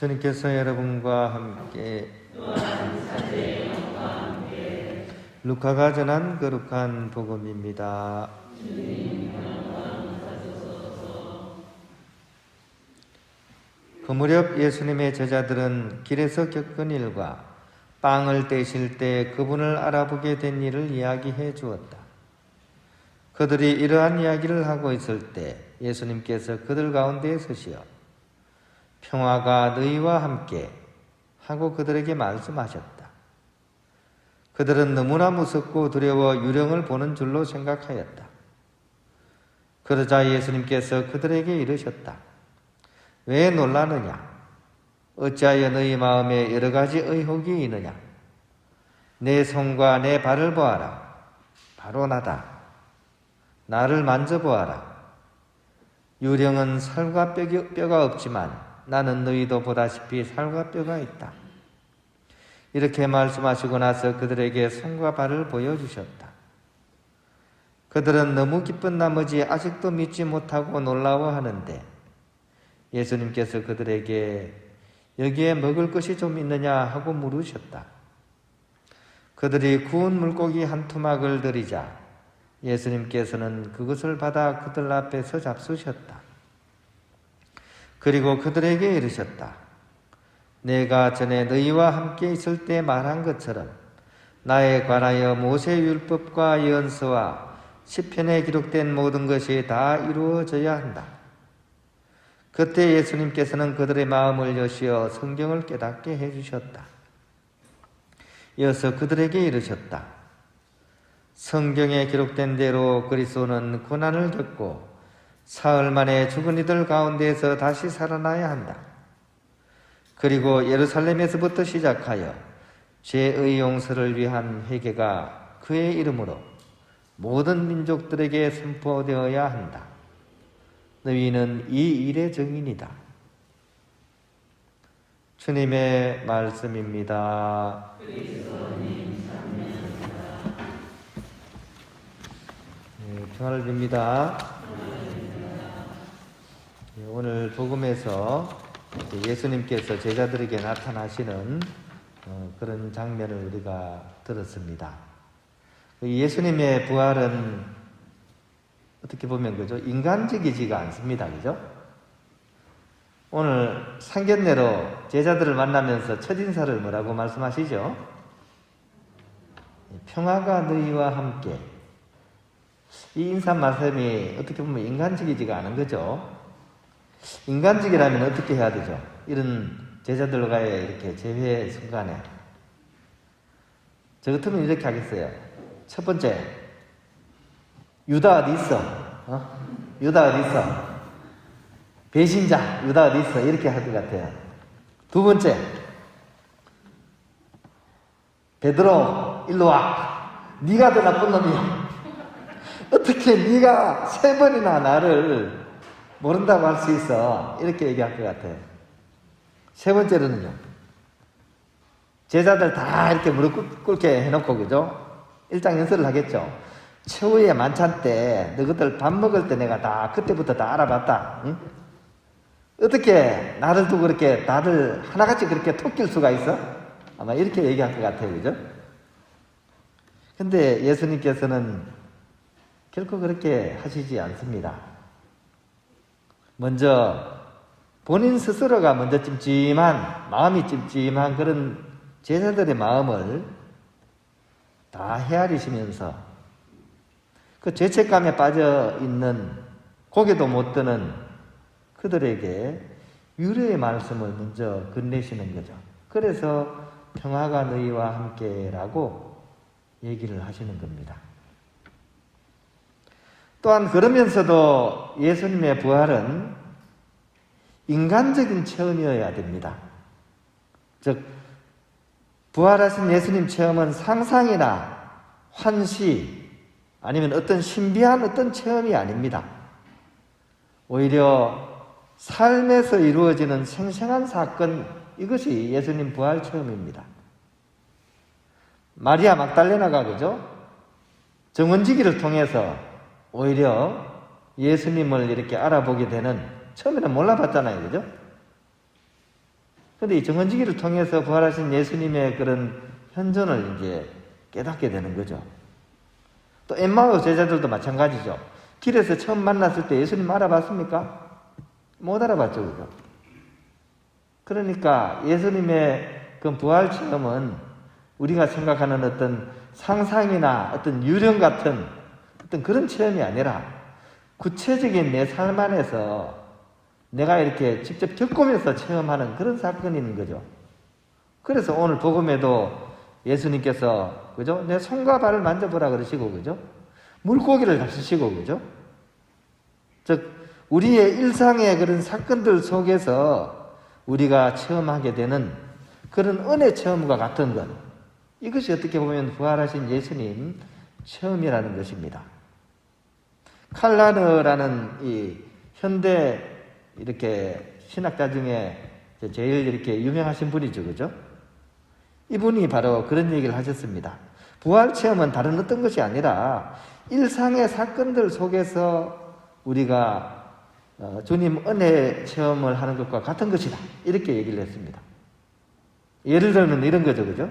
주님께서 여러분과 함께 루카가 전한 거룩한 복음입니다. 그 무렵 예수님의 제자들은 길에서 겪은 일과 빵을 떼실 때 그분을 알아보게 된 일을 이야기해 주었다. 그들이 이러한 이야기를 하고 있을 때 예수님께서 그들 가운데에 서시어 평화가 너희와 함께 하고 그들에게 말씀하셨다. 그들은 너무나 무섭고 두려워 유령을 보는 줄로 생각하였다. 그러자 예수님께서 그들에게 이르셨다. 왜 놀라느냐? 어찌하여 너희 마음에 여러 가지 의혹이 있느냐? 내 손과 내 발을 보아라. 바로 나다. 나를 만져보아라. 유령은 살과 뼈가 없지만 나는 너희도 보다시피 살과 뼈가 있다. 이렇게 말씀하시고 나서 그들에게 손과 발을 보여주셨다. 그들은 너무 기쁜 나머지 아직도 믿지 못하고 놀라워하는데 예수님께서 그들에게 여기에 먹을 것이 좀 있느냐 하고 물으셨다. 그들이 구운 물고기 한 투막을 들이자 예수님께서는 그것을 받아 그들 앞에서 잡수셨다. 그리고 그들에게 이르셨다. 내가 전에 너희와 함께 있을 때 말한 것처럼 나에 관하여 모세 율법과 예언서와 시편에 기록된 모든 것이 다 이루어져야 한다. 그때 예수님께서는 그들의 마음을 여시어 성경을 깨닫게 해 주셨다. 이어서 그들에게 이르셨다. 성경에 기록된 대로 그리스도는 고난을 겪고 사흘 만에 죽은 이들 가운데에서 다시 살아나야 한다. 그리고 예루살렘에서부터 시작하여 죄의 용서를 위한 회개가 그의 이름으로 모든 민족들에게 선포되어야 한다. 너희는 이 일의 증인이다. 주님의 말씀입니다. 네, 평화를 빕니다. 네, 오늘 복음에서 예수님께서 제자들에게 나타나시는 어, 그런 장면을 우리가 들었습니다. 그 예수님의 부활은 어떻게 보면 그죠? 인간적이지가 않습니다. 그죠? 오늘 상견례로 제자들을 만나면서 첫 인사를 뭐라고 말씀하시죠? 평화가 너희와 함께. 이 인사 말씀이 어떻게 보면 인간적이지가 않은 거죠. 인간적이라면 어떻게 해야 되죠? 이런 제자들과의 이렇게 재회 순간에. 저 같으면 이렇게 하겠어요. 첫 번째, 유다 어디 있어? 어? 유다 어디 있어? 배신자, 유다 어디 있어? 이렇게 할 것 같아요. 두 번째, 베드로 일로 와. 네가 더 나쁜 놈이야. 어떻게 네가 세 번이나 나를 모른다고 할 수 있어? 이렇게 얘기할 것 같아요. 세 번째로는요. 제자들 다 이렇게 무릎 꿇게 해놓고 그죠? 일장 연설을 하겠죠. 최후의 만찬 때 너희들 밥 먹을 때 내가 다 그때부터 다 알아봤다. 응? 어떻게 나를 두고 그렇게 다들 하나같이 그렇게 토낄 수가 있어? 아마 이렇게 얘기할 것 같아요. 그죠? 근데 예수님께서는 결코 그렇게 하시지 않습니다. 먼저 본인 스스로가 먼저 찜찜한, 마음이 찜찜한 그런 제자들의 마음을 다 헤아리시면서 그 죄책감에 빠져 있는 고개도 못 드는 그들에게 위로의 말씀을 먼저 건네시는 거죠. 그래서 평화가 너희와 함께라고 얘기를 하시는 겁니다. 또한 그러면서도 예수님의 부활은 인간적인 체험이어야 됩니다. 즉, 부활하신 예수님 체험은 상상이나 환시 아니면 어떤 신비한 어떤 체험이 아닙니다. 오히려 삶에서 이루어지는 생생한 사건, 이것이 예수님 부활 체험입니다. 마리아 막달레나가 그죠? 정원지기를 통해서 오히려 예수님을 이렇게 알아보게 되는 처음에는 몰라봤잖아요. 그죠? 근데 이 정은지기를 통해서 부활하신 예수님의 그런 현존을 이제 깨닫게 되는 거죠. 또 엠마오 제자들도 마찬가지죠. 길에서 처음 만났을 때 예수님 알아봤습니까? 못 알아봤죠, 그죠? 그러니까 예수님의 그 부활 체험은 우리가 생각하는 어떤 상상이나 어떤 유령 같은 어떤 그런 체험이 아니라 구체적인 내 삶 안에서 내가 이렇게 직접 겪으면서 체험하는 그런 사건이 있는 거죠. 그래서 오늘 복음에도 예수님께서 그죠? 내 손과 발을 만져보라 그러시고 그죠? 물고기를 잡수시고 그죠? 즉 우리의 일상의 그런 사건들 속에서 우리가 체험하게 되는 그런 은혜 체험과 같은 것 이것이 어떻게 보면 부활하신 예수님 체험이라는 것입니다. 칼라르라는 이 현대 이렇게 신학자 중에 제일 이렇게 유명하신 분이죠, 그죠? 이분이 바로 그런 얘기를 하셨습니다. 부활 체험은 다른 어떤 것이 아니라 일상의 사건들 속에서 우리가 어, 주님 은혜 체험을 하는 것과 같은 것이다. 이렇게 얘기를 했습니다. 예를 들면 이런 거죠, 그죠?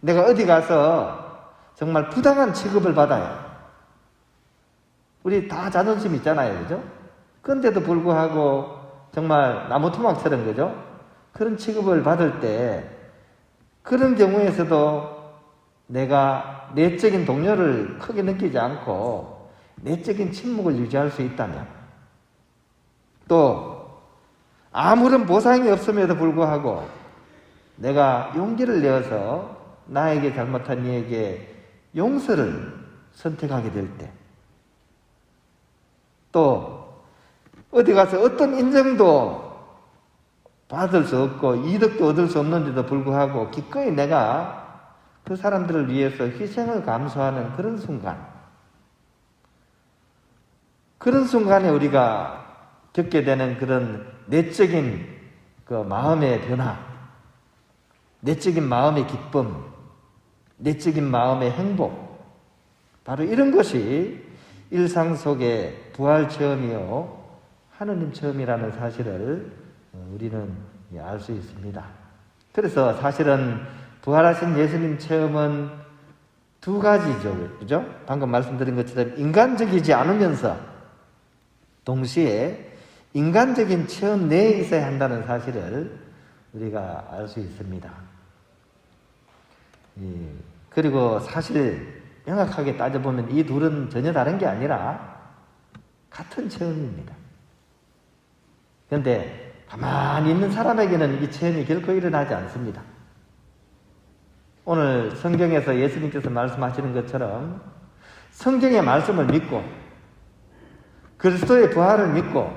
내가 어디 가서 정말 부당한 취급을 받아요. 우리 다 자존심 있잖아요, 그죠? 그런데도 불구하고 정말 나무 토막처럼, 그죠? 그런 취급을 받을 때 그런 경우에서도 내가 내적인 동료를 크게 느끼지 않고 내적인 침묵을 유지할 수 있다면 또 아무런 보상이 없음에도 불구하고 내가 용기를 내어서 나에게 잘못한 이에게 용서를 선택하게 될 때, 또 어디 가서 어떤 인정도 받을 수 없고 이득도 얻을 수 없는데도 불구하고 기꺼이 내가 그 사람들을 위해서 희생을 감수하는 그런 순간, 그런 순간에 우리가 겪게 되는 그런 내적인 그 마음의 변화, 내적인 마음의 기쁨, 내적인 마음의 행복, 바로 이런 것이 일상 속의 부활 체험이요, 하느님 체험이라는 사실을 우리는 알 수 있습니다. 그래서 사실은 부활하신 예수님 체험은 두 가지죠. 그죠? 방금 말씀드린 것처럼 인간적이지 않으면서 동시에 인간적인 체험 내에 있어야 한다는 사실을 우리가 알 수 있습니다. 예, 그리고 사실 명확하게 따져보면 이 둘은 전혀 다른 게 아니라 같은 체험입니다. 그런데 가만히 있는 사람에게는 이 체험이 결코 일어나지 않습니다. 오늘 성경에서 예수님께서 말씀하시는 것처럼 성경의 말씀을 믿고 그리스도의 부활을 믿고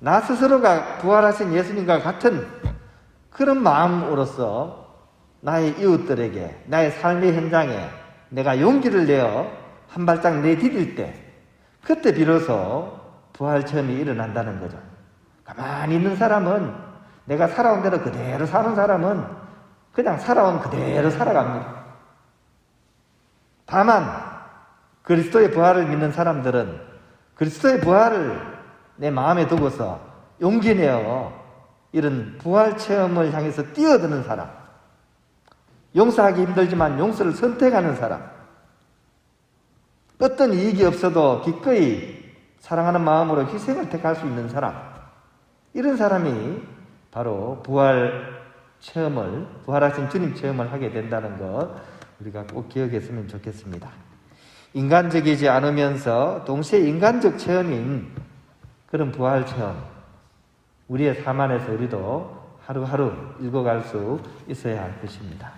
나 스스로가 부활하신 예수님과 같은 그런 마음으로서 나의 이웃들에게 나의 삶의 현장에 내가 용기를 내어 한 발짝 내디딜 때 그때 비로소 부활 체험이 일어난다는 거죠. 가만히 있는 사람은 내가 살아온 대로 그대로 사는 사람은 그냥 살아온 그대로 살아갑니다. 다만 그리스도의 부활을 믿는 사람들은 그리스도의 부활을 내 마음에 두고서 용기 내어 이런 부활 체험을 향해서 뛰어드는 사람, 용서하기 힘들지만 용서를 선택하는 사람, 어떤 이익이 없어도 기꺼이 사랑하는 마음으로 희생을 택할 수 있는 사람, 이런 사람이 바로 부활 체험을, 부활하신 주님 체험을 하게 된다는 것 우리가 꼭 기억했으면 좋겠습니다. 인간적이지 않으면서 동시에 인간적 체험인 그런 부활 체험, 우리의 삶 안에서 우리도 하루하루 읽어갈 수 있어야 할 것입니다.